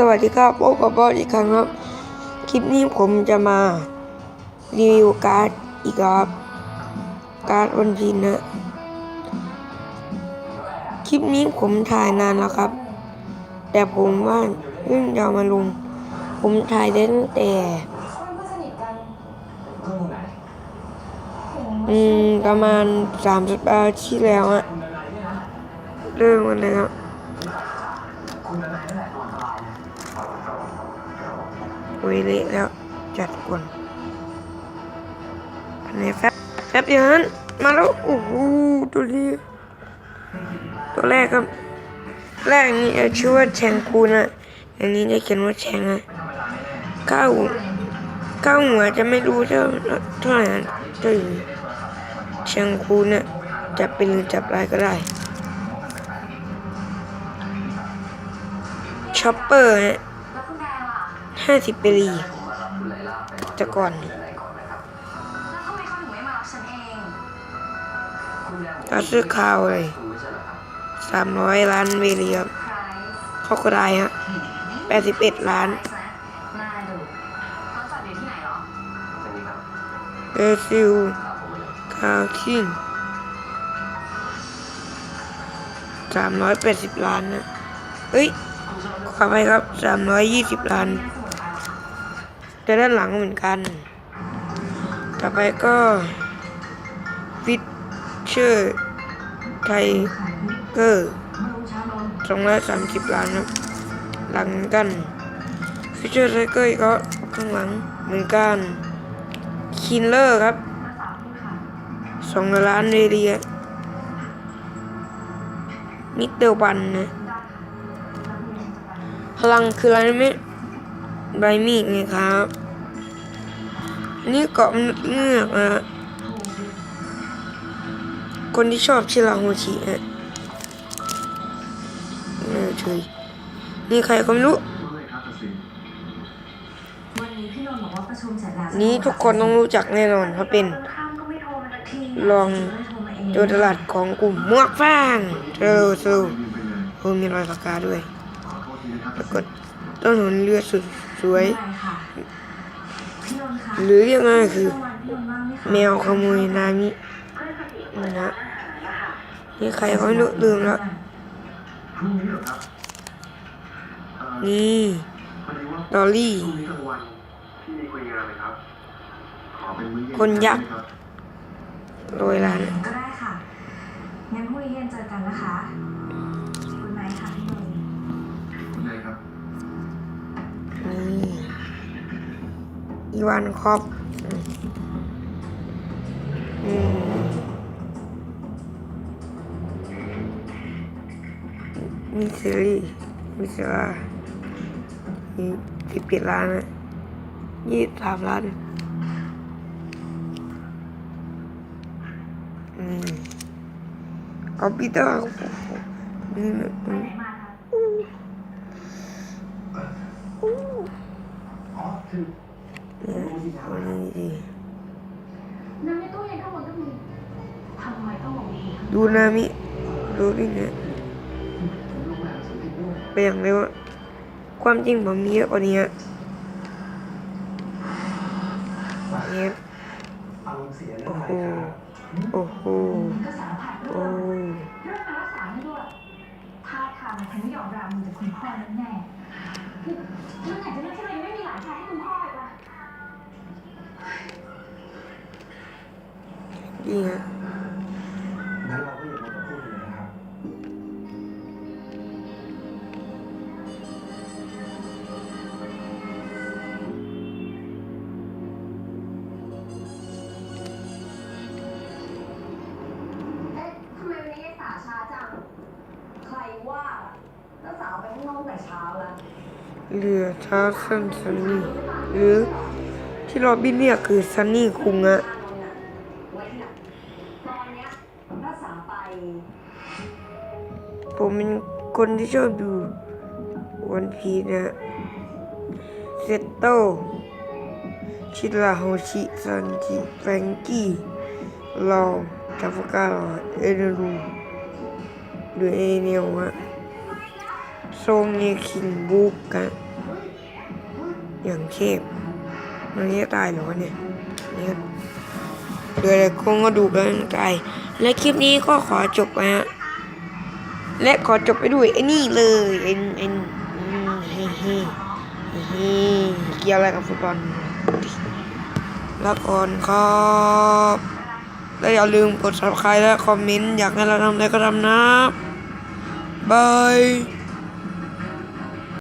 สวัสดีครับพบกับบอสอีกครั้งครับ คลิปนี้ผมจะมารีวิวการ์ดอีกครับ การ์ดวันพีนะ คลิปนี้ผมถ่ายนานแล้วครับ แต่ผมว่าเพิ่งจะมาลง ผมถ่ายได้ตั้งแต่อืมประมาณสามสัปดาห์ที่แล้วอะเริ่มวันนะครับ โอ้ยเละแล้วจัดก่อนอันนี้แฟบแฟบอย่างนั้น มาแล้ว โอ้โหตัวนี้ตัวแรกครับแรกนี้ชื่อว่าแชงคูนะอันนี้ได้เขียนว่าแชงอะเก้าเก้าหัวจะไม่รู้เท่าเท่าไหร่นะเท่าอยู่แชงคูนะจับเป็นหรือจับลายก็ได้ช็อปเปอร์ ห้าสิบปีจะก่อนแล้วทำไมเขาถึงไม่มารับฉันเองเราซื้อข่าวเลยสามร้อยล้านเวเรียมไพรส์เขาก็ได้ฮะแปดสิบเอ็ดล้านไพรส์นะน่าดูเขาจัดอยู่ที่ไหนเหรอเอซิลคาวคิงสามร้อยแปดสิบล้านนะ เอ้ยขอไปครับสามร้อยยี่สิบล้าน แต่ด้านหลังเหมือนกัน ต่อไปก็ฟิตเชอร์ไทเกอร์สองร้อยสามสิบล้านครับ หลังกันฟิชเชอร์ไทเกอร์ก็ข้างหลังเหมือนกันคินเลอร์ครับสองล้านเรเดียมิดเดิลบันนะพลังคืออะไรไหมใบมีดไงครับ นนี้เกาะเงือกนะคนที่ชอบชิราโฮชิฮะเออเฉยนี่ใครก็ไม่รู้วันนี้พี่นนท์บอกว่าประชุมเสร็จแล้วนี้ทุกคนต้องรู้จักแน่นอนเขาเป็นข้ามก็ไม่โทรมาสักทีรองไม่โทรมาเองโจรตลาดของกลุ่มมวกฟางเร็วสูโอ้มีรอยปากกาด้วยปรากฏต้นหนเรือสุดสวย หรือเรียกง่ายๆคือวันพี่นนท์ว่างไหมคะแมวขโมยนามินะฮะนี่ใครเขาไม่รู้ลืมแล้วนี่ดอลลี่ คนยักษ์โรยล้านก็ได้ค่ะงั้นพรุ่งนี้เย็นเจอกันนะคะคุณนายค่ะพี่นนท์ อีวานคอปอืมมีซีรีส์มีซีรีส์มีสิบเจ็ดล้านนะยี่สิบสามล้านอืมเอาปีเตอร์นี่นะไปไหนมาคะเนี่ยเอานี่ดิน้ำในตู้เย็นข้างบนก็มีทำไมต้องลงดีดูนามิดูนี่เนี่ยไปอย่างเร็วอะความจริงผมมีเยอะกว่านี้อะเนี่ยโอ้โหโอ้โหก็สารพัดเรื่โอ้องเรื่องการรักษาไม่ด้วยท่าทางฉันไม่ยอมรับมือจากคุณพ่อแน่แน่ๆคือเมื่อไหร่จะเลือกที่เรายังไม่มีหลานชายให้คุณพ่อ นี่ฮะงั้นเราก็อย่ามาพูดเลยนะครับ เอ๊ะทำไมวันนี้ยายสาช้าจัง ใครว่าเจ้าสาวไปข้างนอกแต่เช้าแล้วเรือท้าซันซันนี่หรือที่โรบินเรียกคือซันนี่คุงอะ อานนท์น่ะไว้ที่หลังตอนเนี้ยถ้าสา ไป ผมเป็นคนที่ชอบดูวันพีนะเซตโตชิราโฮชิซันจิแฟรงกี้ลอจาฟกาลอเอเนรูหรือเอเนียวอะโซงเนคิงบุกอะอย่างเทพมันนี้จะตายหรอเนี่ยเนี่ย เดือดคงก็ดูกันตายและคลิปนี้ก็ขอจบไปฮะและขอจบไปด้วยไอ้นี่เลยเอ็นเอ็นเฮ้เฮ้เฮ้เฮ้เกี่ยวอะไรกับฟุตบอลแล้วก่อนครับและอย่าลืมกด subscribe และคอมเมนต์อยากให้เราทำอะไรก็ทำนะบาย